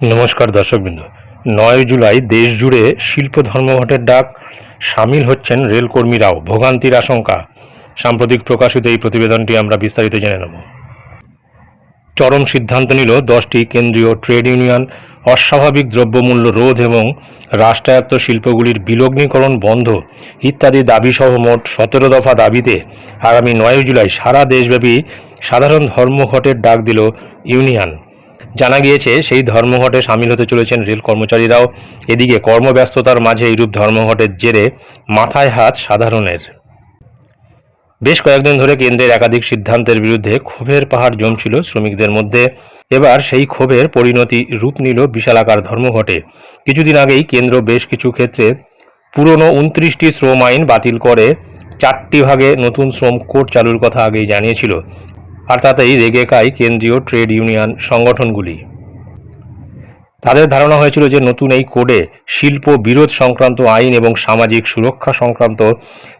নমস্কার দর্শকবৃন্দ। নয় জুলাই দেশ জুড়ে শিল্প ধর্মঘটের ডাক, সামিল হচ্ছেন রেলকর্মীরাও, ভোগান্তির আশঙ্কা। সাম্প্রতিক প্রকাশিত এই প্রতিবেদনটি আমরা বিস্তারিত জেনে নেব। চরম সিদ্ধান্ত নিল দশটি কেন্দ্রীয় ট্রেড ইউনিয়ন, অস্বাভাবিক দ্রব্যমূল্য রোধ এবং রাষ্ট্রায়ত্ত শিল্পগুলির বিলগ্নীকরণ বন্ধ ইত্যাদি দাবিসহ মোট সতেরো দফা দাবিতে আগামী নয় জুলাই সারা দেশব্যাপী সাধারণ ধর্মঘটের ডাক দিল ইউনিয়ন। জানা গিয়েছে, সেই ধর্মঘটে সামিল হতে চলেছেন রেল কর্মচারীরাও। এদিকে কর্মব্যস্ততার মাঝে এইরূপ ধর্মঘটের জেরে মাথায় হাত সাধারণের। বেশ কয়েকদিন ধরে কেন্দ্রের একাধিক সিদ্ধান্তের বিরুদ্ধে ক্ষোভের পাহাড় জমছিল শ্রমিকদের মধ্যে। এবার সেই ক্ষোভের পরিণতি রূপ নিল বিশালাকার ধর্মঘটে। কিছুদিন আগেই কেন্দ্র বেশ কিছু ক্ষেত্রে পুরনো উনত্রিশটি শ্রম আইন বাতিল করে চারটি ভাগে নতুন শ্রম কোড চালুর কথা আগেই জানিয়েছিল। আর তাতেই রেগে কেন্দ্রীয় ট্রেড ইউনিয়ন সংগঠনগুলি। তাদের ধারণা হয়েছিল যে নতুন এই কোডে শিল্প বিরোধ সংক্রান্ত আইন এবং সামাজিক সুরক্ষা সংক্রান্ত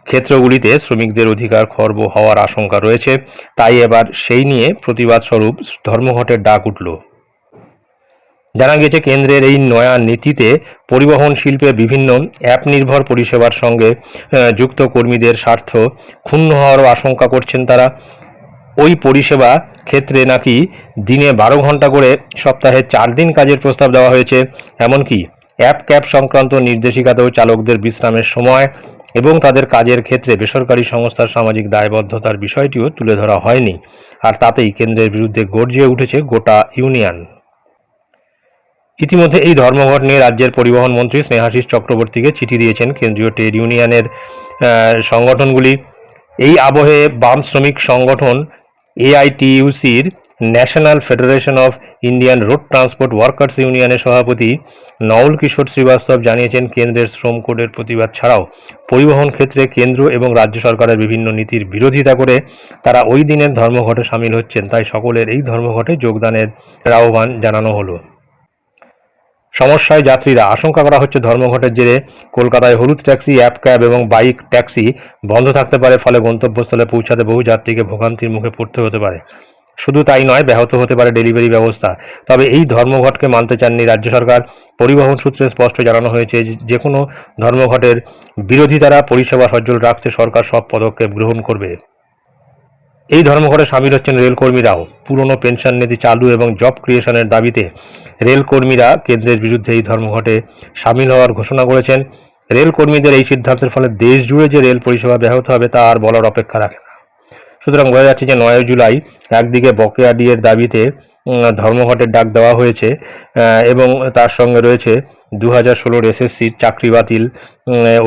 ক্ষেত্রগুলিতে শ্রমিকদের অধিকার খর্ব হওয়ার আশঙ্কা রয়েছে। তাই এবার সেই নিয়ে প্রতিবাদ স্বরূপ ধর্মঘটের ডাক উঠল। জানা গেছে, কেন্দ্রের এই নয়া নীতিতে পরিবহন শিল্পে বিভিন্ন অ্যাপ নির্ভর পরিষেবার সঙ্গে যুক্ত কর্মীদের স্বার্থ ক্ষুণ্ণ হওয়ারও আশঙ্কা করছেন তারা। ওই পরিষেবা ক্ষেত্রে নাকি দিনে বারো ঘণ্টা করে সপ্তাহে চার দিন কাজের প্রস্তাব দেওয়া হয়েছে। এমনকি অ্যাপ ক্যাব সংক্রান্ত নির্দেশিকাতেও চালকদের বিশ্রামের সময় এবং তাদের কাজের ক্ষেত্রে বেসরকারি সংস্থার সামাজিক দায়বদ্ধতার বিষয়টিও তুলে ধরা হয়নি। আর তাতেই কেন্দ্রের বিরুদ্ধে গর্জিয়ে উঠেছে গোটা ইউনিয়ন। ইতিমধ্যে এই ধর্মঘট নিয়ে রাজ্যের পরিবহন মন্ত্রী স্নেহাশিস চক্রবর্তীকে চিঠি দিয়েছেন কেন্দ্রীয় ট্রেড ইউনিয়নের সংগঠনগুলি। এই আবহে বাম শ্রমিক সংগঠন এআইটিইউসির National Federation of Indian Road Transport Workers ইউনিয়নের সভাপতি নওল কিশোর শ্রীবাস্তব জানিয়েছেন, কেন্দ্রের শ্রম কোডের প্রতিবাদ ছাড়াও পরিবহন ক্ষেত্রে কেন্দ্র এবং রাজ্য সরকারের বিভিন্ন নীতির বিরোধিতা করে তারা ওই দিনের ধর্মঘটে সামিল হচ্ছেন। তাই সকলের এই ধর্মঘটে যোগদানের আহ্বান জানানো হলো। সমস্যায় যাত্রীরা। আশঙ্কা করা হচ্ছে ধর্মঘটের জেরে কলকাতায় হলুদ ট্যাক্সি, অ্যাপ ক্যাব এবং বাইক ট্যাক্সি বন্ধ থাকতে পারে, ফলে গন্তব্যস্থলে পৌঁছাতে বহু যাত্রীকে ভোগান্তির মুখে পড়তে হতে পারে। শুধু তাই নয়, ব্যাহত হতে পারে ডেলিভারি ব্যবস্থা। তবে এই ধর্মঘটকে মানতে চাননি রাজ্য সরকার। পরিবহন সূত্রে স্পষ্ট জানানো হয়েছে যে কোনো ধর্মঘটের বিরোধী বিরোধিতারা পরিষেবা সজ্জল রাখতে সরকার সব পদক্ষেপ গ্রহণ করবে। এই ধর্মঘটে সামিল হচ্ছেন রেলকর্মীরাও পুরনো পেনশন নীতি চালু এবং জব ক্রিয়েশনের দাবিতে রেলকর্মীরা কেন্দ্রের বিরুদ্ধে এই ধর্মঘটে সামিল হওয়ার ঘোষণা করেছেন। রেলকর্মীদের এই সিদ্ধান্তের ফলে দেশ জুড়ে যে রেল পরিষেবা ব্যাহত হবে তা আর বলার অপেক্ষা রাখে না। সুতরাং বোঝা যাচ্ছে যে নয় জুলাই একদিকে বকেয়া ডিয়ের দাবিতে ধর্মঘটের ডাক দেওয়া হয়েছে এবং তার সঙ্গে রয়েছে দু হাজার ষোলোর এসএসসির চাকরি বাতিল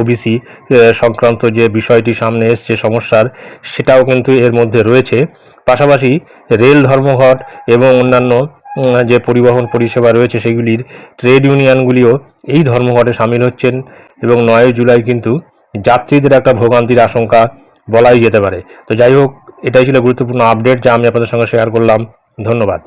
ওবিসি সংক্রান্ত যে বিষয়টি সামনে এসছে, সমস্যার, সেটাও কিন্তু এর মধ্যে রয়েছে। পাশাপাশি রেল ধর্মঘট এবং অন্যান্য যে পরিবহন পরিষেবা রয়েছে, সেগুলির ট্রেড ইউনিয়নগুলিও এই ধর্মঘটে সামিল হচ্ছেন এবং নয় জুলাই কিন্তু যাত্রীদের একটা ভোগান্তির আশঙ্কা বলাই যেতে পারে। তো যাই হোক, এটাই ছিল গুরুত্বপূর্ণ আপডেট, যা আমি আপনাদের সঙ্গে শেয়ার করলাম। ধন্যবাদ।